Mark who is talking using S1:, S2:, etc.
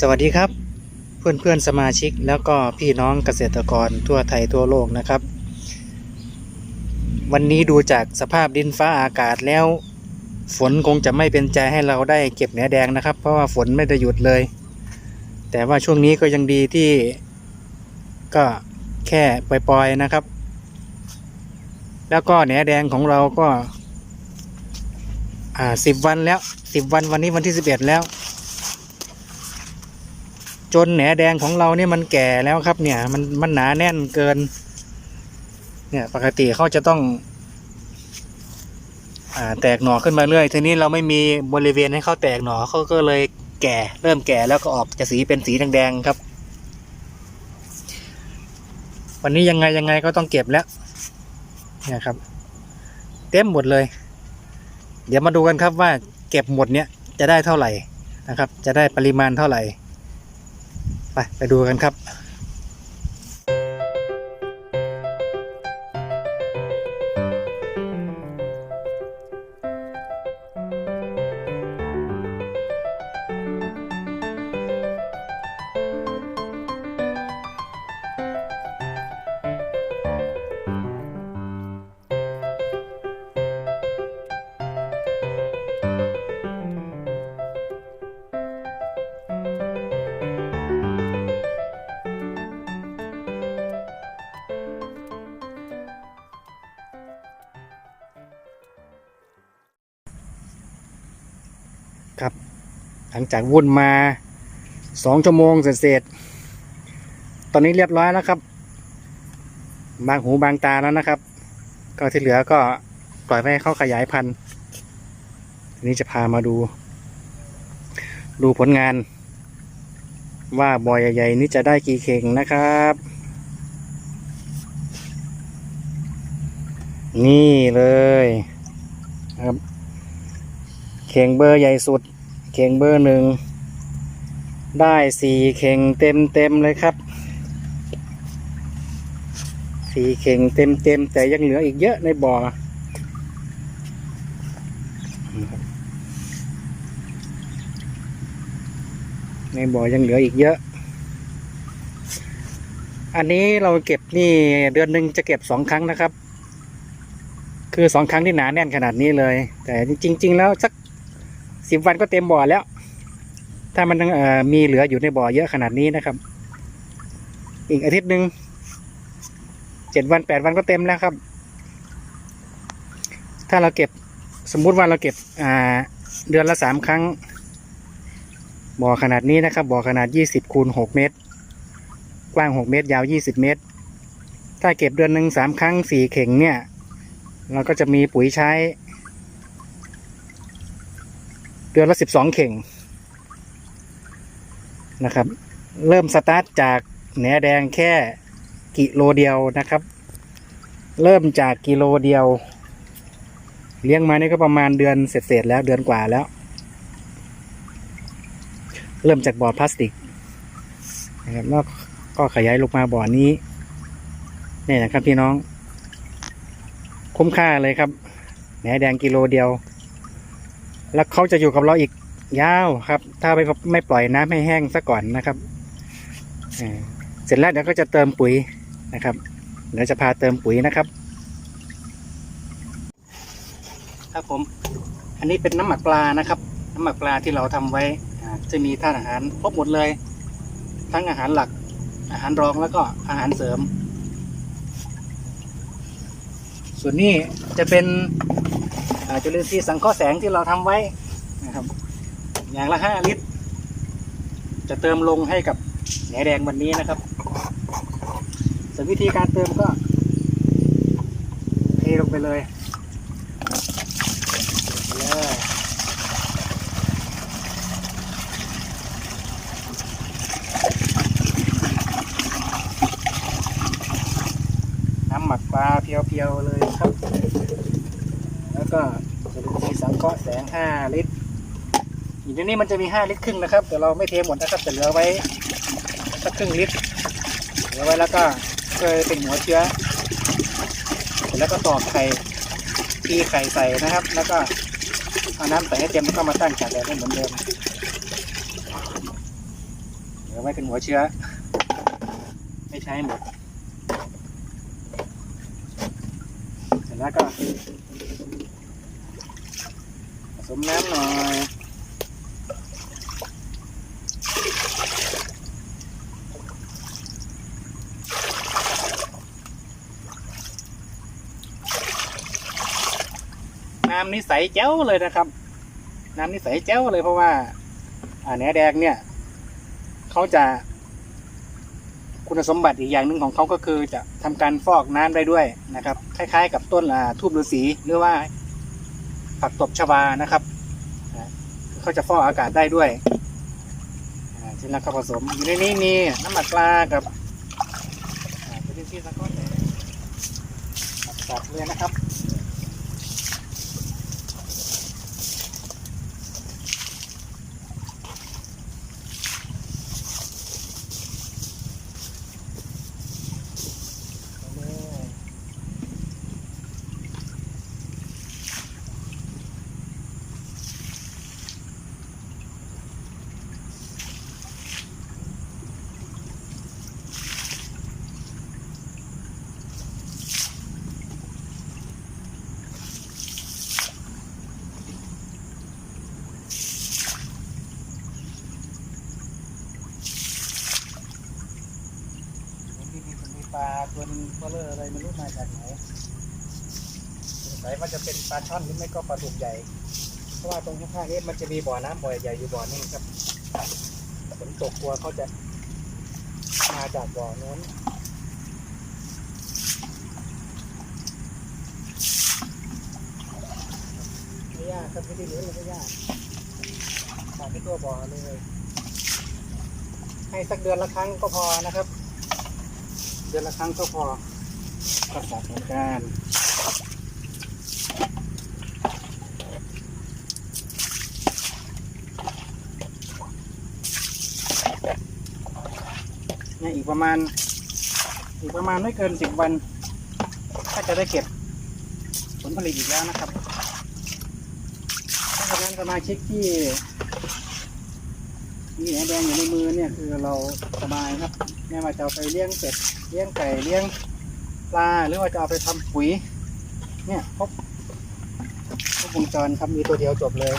S1: สวัสดีครับ เพื่อนเพื่อนสมาชิกแล้วก็พี่น้องเกษตรกรทั่วไทยทั่วโลกนะครับ วันนี้ดูจากสภาพดินฟ้าอากาศแล้ว ฝนคงจะไม่เป็นใจให้เราได้เก็บเนื้อแดงนะครับ เพราะว่าฝนไม่ได้หยุดเลย แต่ว่าช่วงนี้ก็ยังดีที่ก็แค่ปล่อยๆนะครับ แล้วก็เนื้อแดงของเราก็อ่าสิบวันแล้วสิบวันวันนี้วันที่สิบเอ็ดแล้ว จนแหนแดงของเราเนี่ยมันแก่แล้วครับ เนี่ย มันมันหนาแน่นเกิน เนี่ยปกติเขาจะต้องอ่าแตกหน่อขึ้นมาเรื่อยทีนี้เราไม่มีบริเวณให้เขาแตกหน่อเขาก็เลยแก่เริ่มแก่แล้วก็ออกจะสีเป็นสีแดงๆครับ วันนี้ยังไงยังไงก็ต้องเก็บแล้วเนี่ยครับ เต็มหมดเลย เดี๋ยวมาดูกันครับว่าเก็บหมดเนี่ยจะได้เท่าไหร่นะครับ จะได้ปริมาณเท่าไหร่ ไปไปดูกันครับ ครับ หลังจากวุ่นมาสองชั่วโมงเสร็จตอนนี้เรียบร้อยแล้วครับ บางหูบางตาแล้วนะครับ ก็ที่เหลือก็ปล่อยให้เขาขยายพันธุ์ทีนี้จะพามาดู ดูผลงาน ว่าบอยใหญ่ๆนี้จะได้กี่เข่งนะครับ นี่เลยครับ เข่งเบอร์ใหญ่สุด เข่งเบอร์หนึ่ง ได้สี่เข่งเต็มเต็มเลยครับสี่เข่งเต็มเต็มแต่ยังเหลืออีกเยอะในบ่อในบ่อยังเหลืออีกเยอะ อันนี้เราเก็บนี่เดือนหนึ่งจะเก็บสองครั้งนะครับ คือสองครั้งที่หนาแน่นขนาดนี้เลย แต่จริง ๆ แล้วสัก สิบวันก็เต็มบ่อแล้ว ถ้ามันมีเหลืออยู่ในบ่อเยอะขนาดนี้นะครับ อีกอาทิตย์หนึ่งเจ็ดวันแปดวันก็เต็มแล้วครับ ถ้าเราเก็บสมมุติว่าเราเก็บเดือนละสามครั้ง บ่อขนาดนี้นะครับ บ่อขนาดยี่สิบคูณหกเมตร กว้างหกเมตร ยาวยี่สิบเมตร ถ้าเก็บเดือนหนึ่งสามครั้งสี่เข่งเนี่ย เราก็จะมีปุ๋ยใช้ เดือนละสิบสองเข่งนะครับ เริ่มสตาร์ทจากแหนแดงแค่กิโลเดียวนะครับ เริ่มจากกิโลเดียว เลี้ยงมานี่ก็ประมาณเดือนเศษๆแล้วเดือนกว่าแล้ว เริ่มจากบ่อพลาสติกนะครับแล้วก็ขยายลงมาบ่อนี้นี่นะครับพี่น้อง คุ้มค่าเลยครับแหนแดงกิโลเดียว แล้วเขาจะอยู่กับเราอีกยาวครับ ถ้าไม่ไม่ปล่อยน้ำให้แห้งซะก่อนนะครับเสร็จแล้วเดี๋ยวก็จะเติมปุ๋ยนะครับ เดี๋ยวจะพาเติมปุ๋ยนะครับ ครับผม อันนี้เป็นน้ำหมักปลานะครับ น้ำหมักปลาที่เราทำไว้จะมีธาตุอาหารครบหมดเลย ทั้งอาหารหลัก อาหารรองแล้วก็อาหารเสริม ส่วนนี้จะเป็น จุลินทรีย์สังเคราะห์แสงที่เราทำไว้นะครับ อย่างละห้าลิตร จะเติมลงให้กับแหนแดงวันนี้นะครับส่วนวิธีการเติมก็เทลงไปเลยน้ำหมักปลาเพียวๆเลยครับ ก็จุลินทรีสังเคราะห์แสง 5 ลิตรอยู่ในนี้มันจะมี 5 ลิตรครึ่งนะครับ แต่เราไม่เทหมดนะครับแต่เหลือไว้สักครึ่งลิตรเหลือไว้แล้วก็เคยเป็นหัวเชื้อแล้วก็ตอกไข่ตีไข่ใส่นะครับ แล้วก็เอาน้ำใส่ให้เต็มแล้วก็มาตั้งจากแดดให้เหมือนเดิมเหลือไว้เป็นหัวเชื้อ ไม่ใช้หมดเสร็จแล้วก็ มน้ำหน่อยน้ำนี่ใสแจ้วเลยนะครับ น้ำนี่ใสแจ้วเลยเพราะว่าอ่าเนื้อแดงเนี่ยเขาจะ คุณสมบัติอีกอย่างหนึ่งของเขาก็คือจะทำการฟอกน้ำได้ด้วยนะครับ คล้ายๆ กับต้นทูบฤาษีหรือว่า ผักตบชวานะครับเขาจะฟอกอากาศได้ด้วยอ่าทีนี้ก็ผสมอยู่ในนี้มีน้ำหมักปลากับเป็นที่ตะก้อนตัดเลยนะครับ มีมีมีปลา ตัวนึงเลออะไรไม่รู้มาจากไหนสงสัยว่าจะเป็นปลาช่อนหรือไม่ก็ปลาดุกใหญ่ เพราะว่าตรงข้างๆนี้มันจะมีบ่อน้ำบ่อใหญ่อยู่บ่อนึงครับฝนตกกลัวเขาจะมาจากบ่อนู้นไม่ยากครับไม่ได้เหลือเลยไม่ยากฝากที่ตัวบ่อเลย ให้สักเดือนละครั้งก็พอนะครับ เดือนละครั้งก็พอก็สอบเหมือนกันเนี่ยอีกประมาณ อีกประมาณไม่เกินสิบวันถ้าจะได้เก็บผลผลิตอีกแล้วนะครับเพราะฉะนั้นสมาชิกที่มีแหนแดงอยู่ในมือเนี่ยคือเราสบายครับ นี่ยมาจะเอาไปเลี้ยงเป็ดเลี้ยงไก่เลี้ยงปลาหรือว่าจะเอาไปทำปุ๋ย เนี่ยครบครบวงจรทำมีตัวเดียวจบเลย